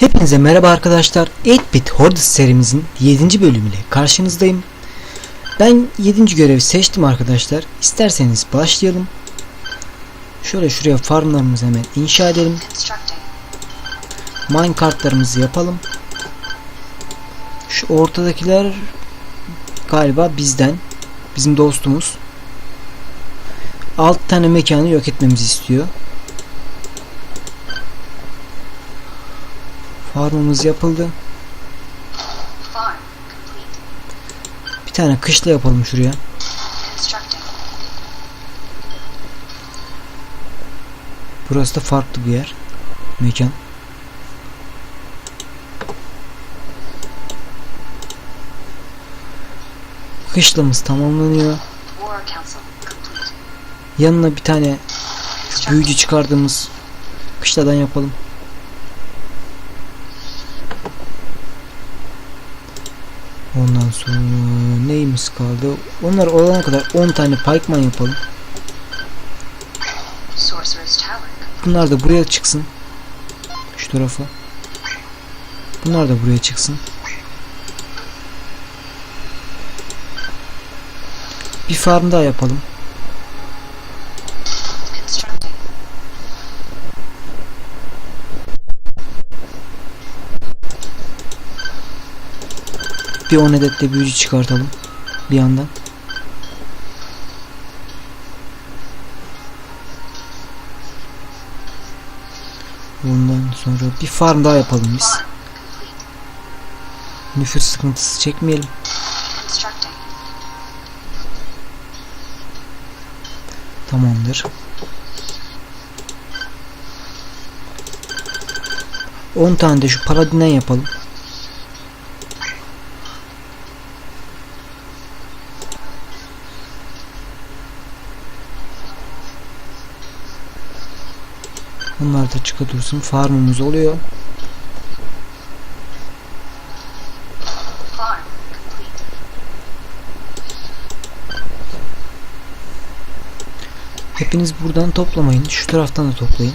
Hepinize merhaba arkadaşlar. 8-Bit Hordus serimizin 7. bölümüyle karşınızdayım. Ben 7. görevi seçtim arkadaşlar. İsterseniz başlayalım. Şöyle şuraya farmlarımızı hemen inşa edelim. Constructing. Minecartlarımızı yapalım. Şu ortadakiler galiba bizden. Bizim dostumuz. 6 tane mekanı yok etmemizi istiyor. Farmımız yapıldı. Bir tane kışla yapalım şuraya. Burası da farklı bir yer. Mekan. Kışlamız tamamlanıyor. Yanına bir tane büyücü çıkardığımız kışladan yapalım. Ondan sonra neyimiz kaldı? Onlar olana kadar 10 tane pikeman yapalım. Bunlar da buraya çıksın. Şu tarafa. Bunlar da buraya çıksın. Bir farm daha yapalım. Bir 10 adet de büyücü çıkartalım. Bir yandan. Bundan sonra bir farm daha yapalım biz. Nüfus sıkıntısı çekmeyelim. Tamamdır. 10 tane de şu paladinden yapalım. Da çıka. Farmımız oluyor. Hepiniz buradan toplamayın. Şu taraftan da toplayın.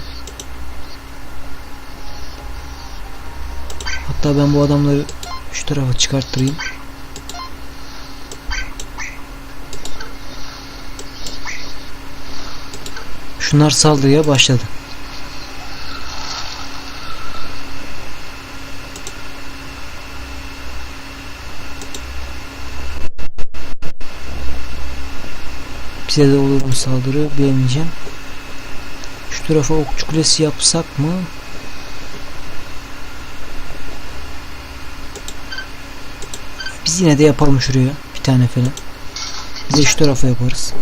Hatta ben bu adamları şu tarafa çıkarttırayım. Şunlar saldırıya başladı. Bize de olur mu saldırı bilemeyeceğim. Şu tarafa okçu kulesi yapsak mı? Biz yine de yapalım şuraya bir tane falan. Bir de şu tarafa yaparız.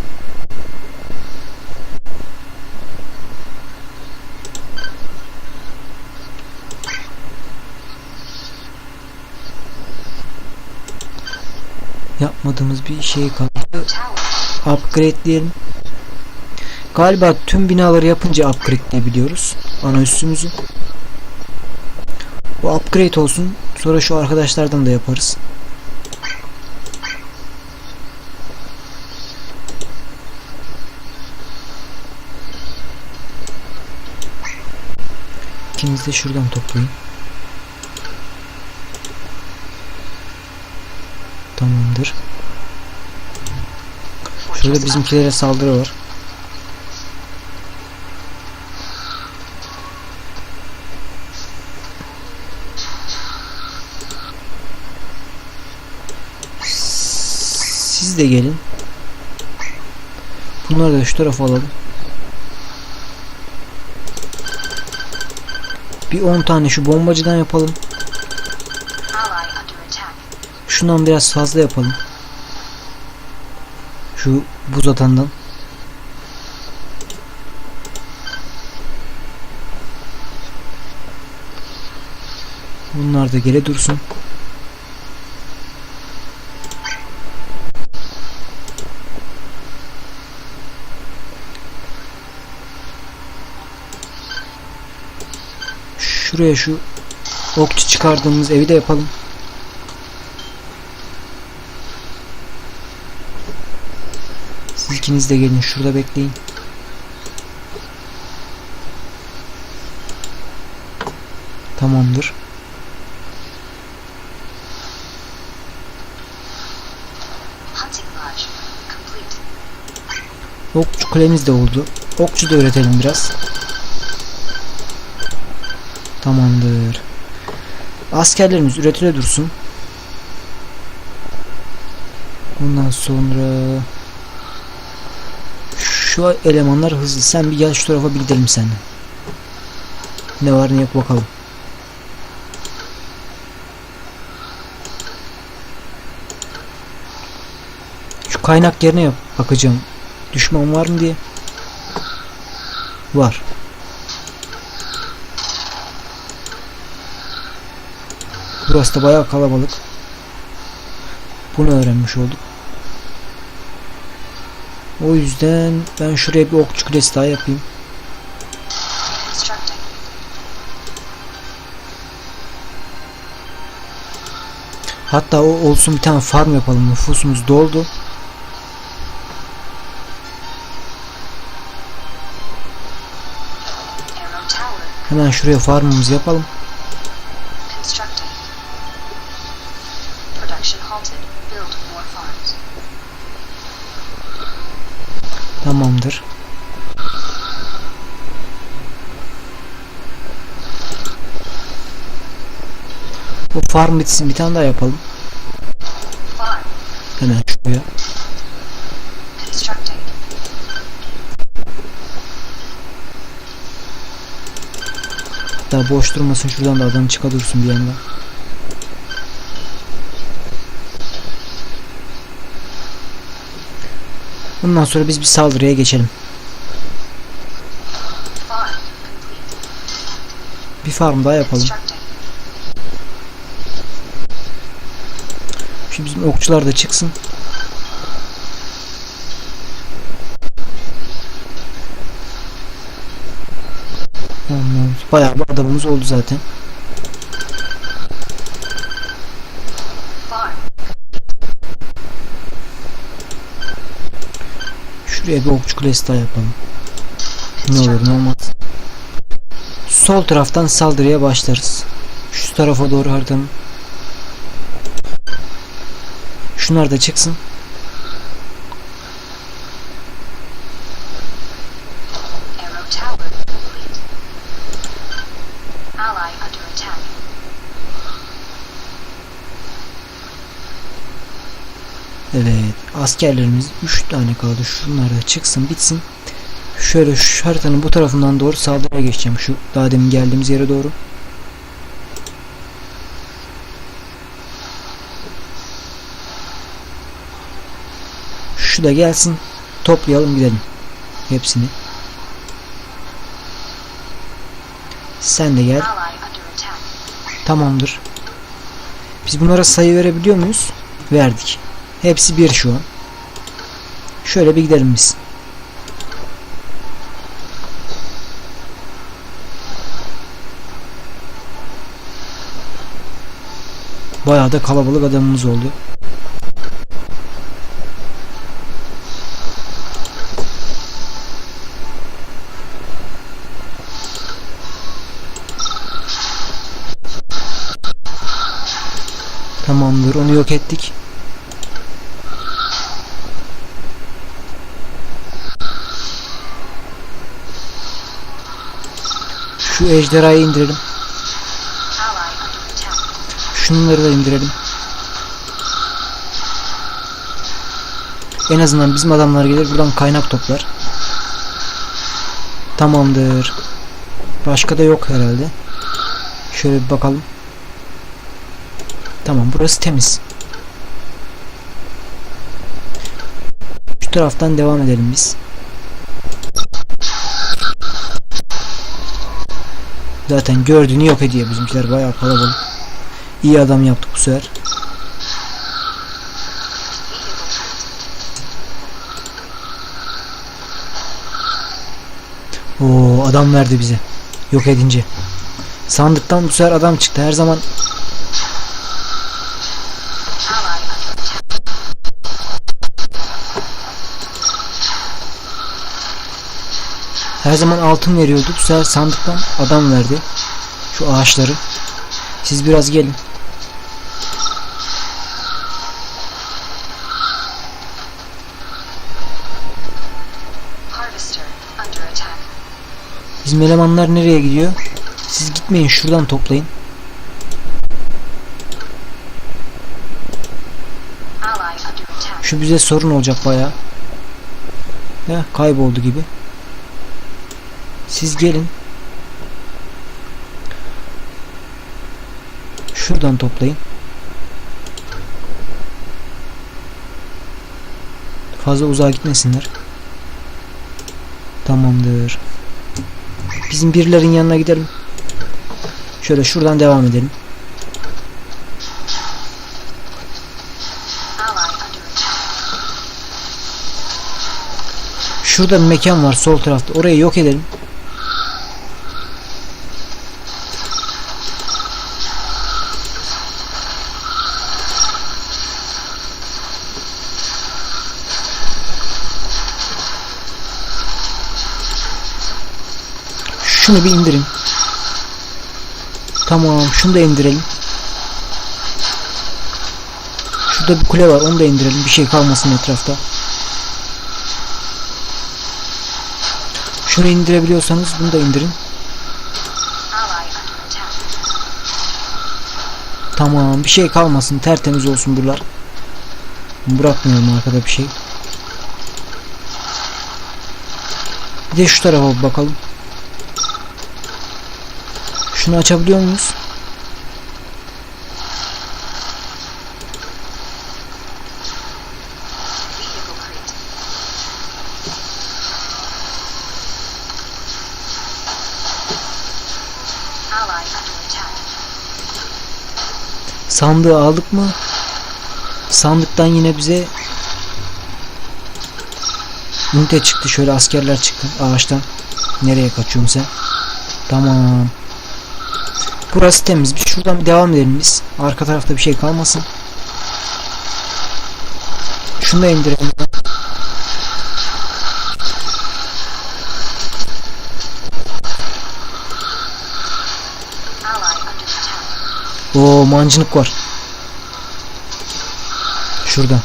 Yapmadığımız bir şey kaldı. Tower. upgrade'leyelim. Galiba tüm binaları yapınca upgrade'leyebiliyoruz. Ana üstümüzü. Bu upgrade olsun. Sonra şu arkadaşlardan da yaparız. İkiniz de şuradan toplayın. Tamamdır. Fortress bizimkilere saldırı var. Siz de gelin. Bunları da şu tarafa alalım. Bir 10 tane şu bombacıdan yapalım. Şundan biraz fazla yapalım. Şu buz atandan. Bunlar da geri dursun. Şuraya şu okçu çıkardığımız evi de yapalım. İkiniz de gelin şurada bekleyin. Tamamdır. Okçu kulemiz de oldu. Okçu da öğretelim biraz. Tamamdır. Askerlerimiz üretile dursun. Ondan sonra şu elemanlar hızlı. Sen bir gel şu tarafa bir gidelim seninle. Ne var ne yok bakalım. Şu kaynak yerine yap bakacağım. Düşman var mı diye. Var. Burası da bayağı kalabalık. Bunu öğrenmiş olduk. O yüzden ben şuraya bir okçu kulesi daha yapayım. Hatta o olsun bir tane farm yapalım. Nüfusumuz doldu. Hemen şuraya farmımızı yapalım. Farm bitsin bir tane daha yapalım. Hemen şuraya. Hatta boş durmasın şuradan da adam çıka dursun bir yandan. Bundan sonra biz bir saldırıya geçelim. Bir farm daha yapalım. Constructing. Şu bizim okçular da çıksın. Tamam, Bayağı bir adamımız oldu zaten. Şuraya bir okçu kulesi daha yapalım. Ne olur ne olmaz. Sol taraftan saldırıya başlarız. Şu tarafa doğru haritanın. Şunlar da çıksın. Evet. Askerlerimiz 3 tane kaldı. Şunlar da çıksın bitsin. Şöyle şu haritanın bu tarafından doğru saldırıya geçeceğim. Şu daha demin geldiğimiz yere doğru. Da gelsin. Toplayalım gidelim. Hepsini. Sen de gel. Tamamdır. Biz bunlara sayı verebiliyor muyuz? Verdik. Hepsi bir şu an. Şöyle bir gidelim biz. Bayağı da kalabalık adamımız oldu. Tamamdır onu yok ettik. Şu ejderhayı indirelim. Şunları da indirelim. En azından bizim adamlar gelir buradan kaynak toplar. Tamamdır. Başka da yok herhalde. Şöyle bir bakalım. Tamam burası temiz. Şu taraftan devam edelim biz. Zaten gördüğünü yok ediyor bizimkiler bayağı kalabalık. İyi adam yaptık bu sefer. Oo adam verdi bize. Yok edince. Sandıktan bu sefer adam çıktı. Her zaman her zaman altın veriyordu. Bu sefer sandıktan adam verdi. Şu ağaçları. Siz biraz gelin. Bizim elemanlar nereye gidiyor? Siz gitmeyin şuradan toplayın. Şu bize sorun olacak bayağı. Ya kayboldu gibi. Siz gelin. Şuradan toplayın. Fazla uzağa gitmesinler. Tamamdır. Bizim birilerin yanına gidelim. Şöyle şuradan devam edelim. Şurada bir mekan var sol tarafta. Orayı yok edelim. Şunu bir indirin. Tamam, şunu da indirelim. Şurada bir kule var, onu da indirelim. Bir şey kalmasın etrafta. Şunu indirebiliyorsanız bunu da indirin. Tamam bir şey kalmasın tertemiz olsun buralar. Bırakmıyorum arkada bir şey. Bir de şu tarafa bakalım. Şunu açabiliyor muyuz? Sandığı aldık mı? Sandıktan yine bize ünite çıktı. Şöyle askerler çıktı ağaçtan. Nereye kaçıyorsun sen? Tamam. Burası temiz. Bir şuradan bir devam edelim biz. Arka tarafta bir şey kalmasın. Şunu da indirelim. Oo mancınık var. Şurada.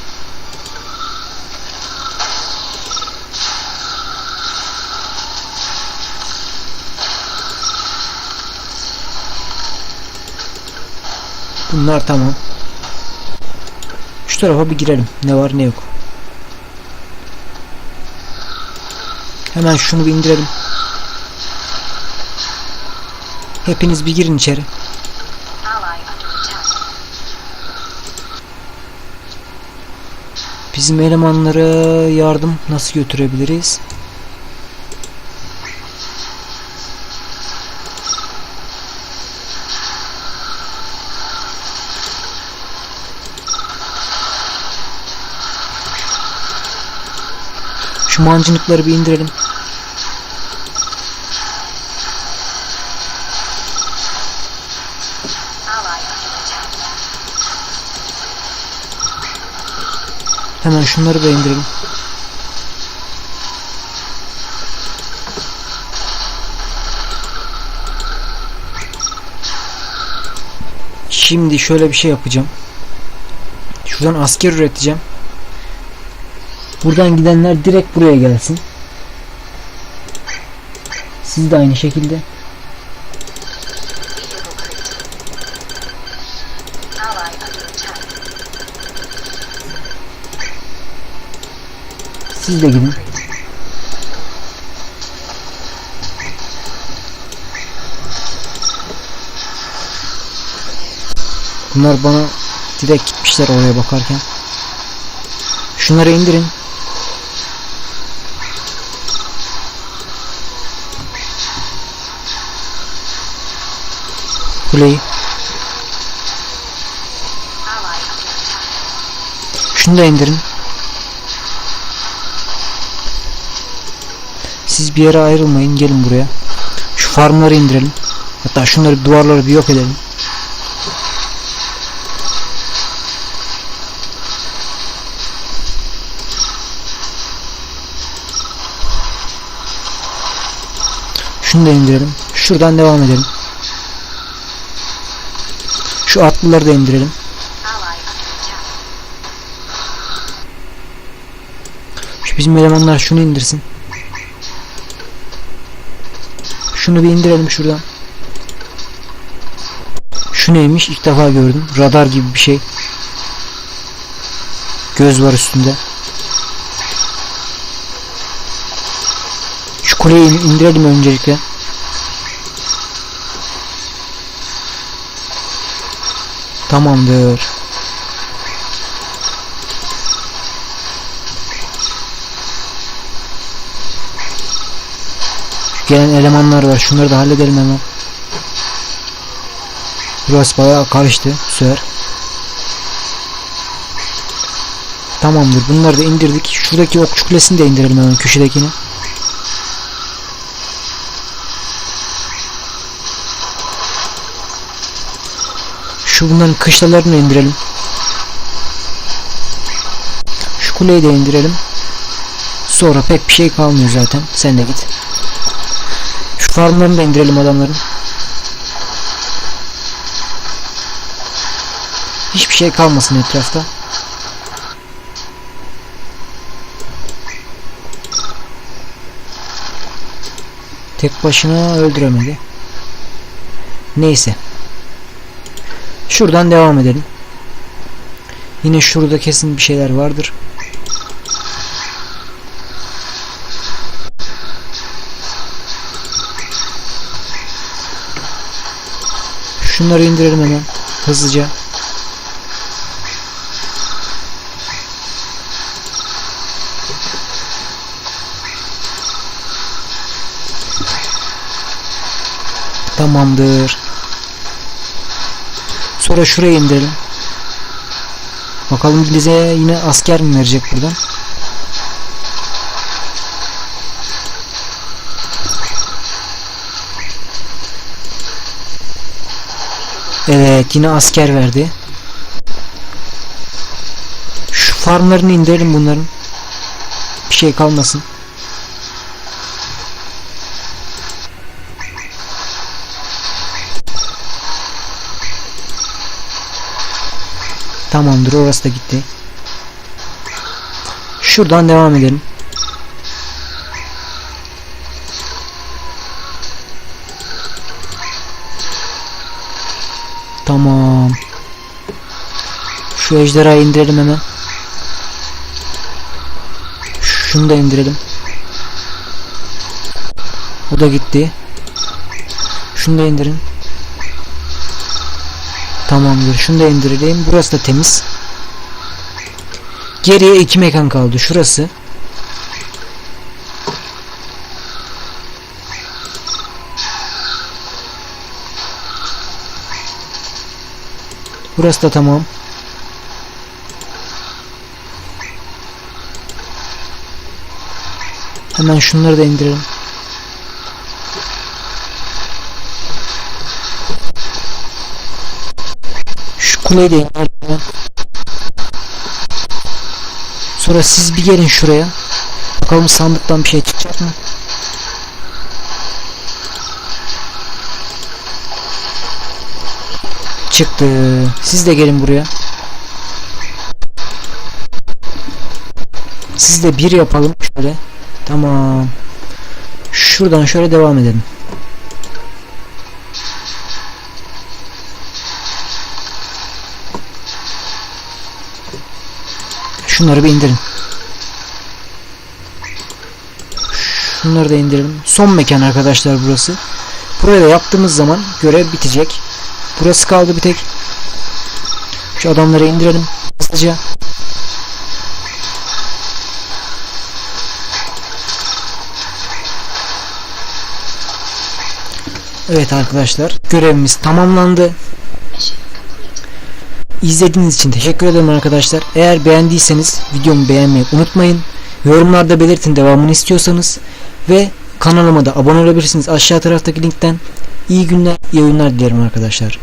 Bunlar tamam. Şu tarafa bir girelim. Ne var ne yok. Hemen şunu bir indirelim. Hepiniz bir girin içeri. Bizim elemanlara yardım nasıl götürebiliriz? Şu mancınıkları bir indirelim. Hemen şunları da indirelim. Şimdi şöyle bir şey yapacağım. Şuradan asker üreteceğim. Buradan gidenler direkt buraya gelsin. Siz de aynı şekilde. Siz de gidin. Bunlar bana direkt gitmişler oraya bakarken. Şunları indirin. Kuleyi. Şunu da indirin. Siz bir yere ayrılmayın. Gelin buraya. Şu farmları indirelim. Hatta şunları duvarları bir yok edelim. Şunu da indirelim. Şuradan devam edelim. Şu atlıları da indirelim. Şu bizim elemanlar şunu indirsin. Şunu bir indirelim şuradan. Şu neymiş? İlk defa gördüm. Radar gibi bir şey. Göz var üstünde. Şu kuleyi in- indirelim öncelikle. Tamamdır. Gelen elemanlar var. Şunları da halledelim hemen. Burası bayağı karıştı sefer. Tamamdır. Bunları da indirdik. Şuradaki okçu kulesini de indirelim hemen köşedekini. Şu bunların kışlalarını indirelim. Şu kuleyi de indirelim. Sonra pek bir şey kalmıyor zaten. Sen de git. Şu farmlarını da indirelim adamların. Hiçbir şey kalmasın etrafta. Tek başına öldüremedi. Neyse. Şuradan devam edelim. Yine şurada kesin bir şeyler vardır. Şunları indirelim hemen hızlıca. Tamamdır. Sonra şuraya indirelim. Bakalım bize yine asker mi verecek buradan? Evet yine asker verdi. Şu farmlarını indirelim bunların. Bir şey kalmasın. Tamamdır orası da gitti. Şuradan devam edelim. Tamam. Şu ejderhayı indirelim hemen. Şunu da indirelim. O da gitti. Şunu da indirin. Tamamdır. Şunu da indirelim. Burası da temiz. Geriye iki mekan kaldı. Şurası. Burası da tamam. Hemen şunları da indirelim. Kuleyi de indirelim. Sonra siz bir gelin şuraya. Bakalım sandıktan bir şey çıkacak mı? Çıktı. Siz de gelin buraya. Siz de bir yapalım şöyle. Tamam. Şuradan şöyle devam edelim. Şunları bir indirin. Şunları da indirelim. Son mekan arkadaşlar burası. Buraya da yaptığımız zaman görev bitecek. Burası kaldı bir tek. Şu adamları indirelim hızlıca. Evet arkadaşlar görevimiz tamamlandı. İzlediğiniz için teşekkür ederim arkadaşlar. Eğer beğendiyseniz videomu beğenmeyi unutmayın. Yorumlarda belirtin devamını istiyorsanız. Ve kanalıma da abone olabilirsiniz aşağı taraftaki linkten. İyi günler, iyi oyunlar dilerim arkadaşlar.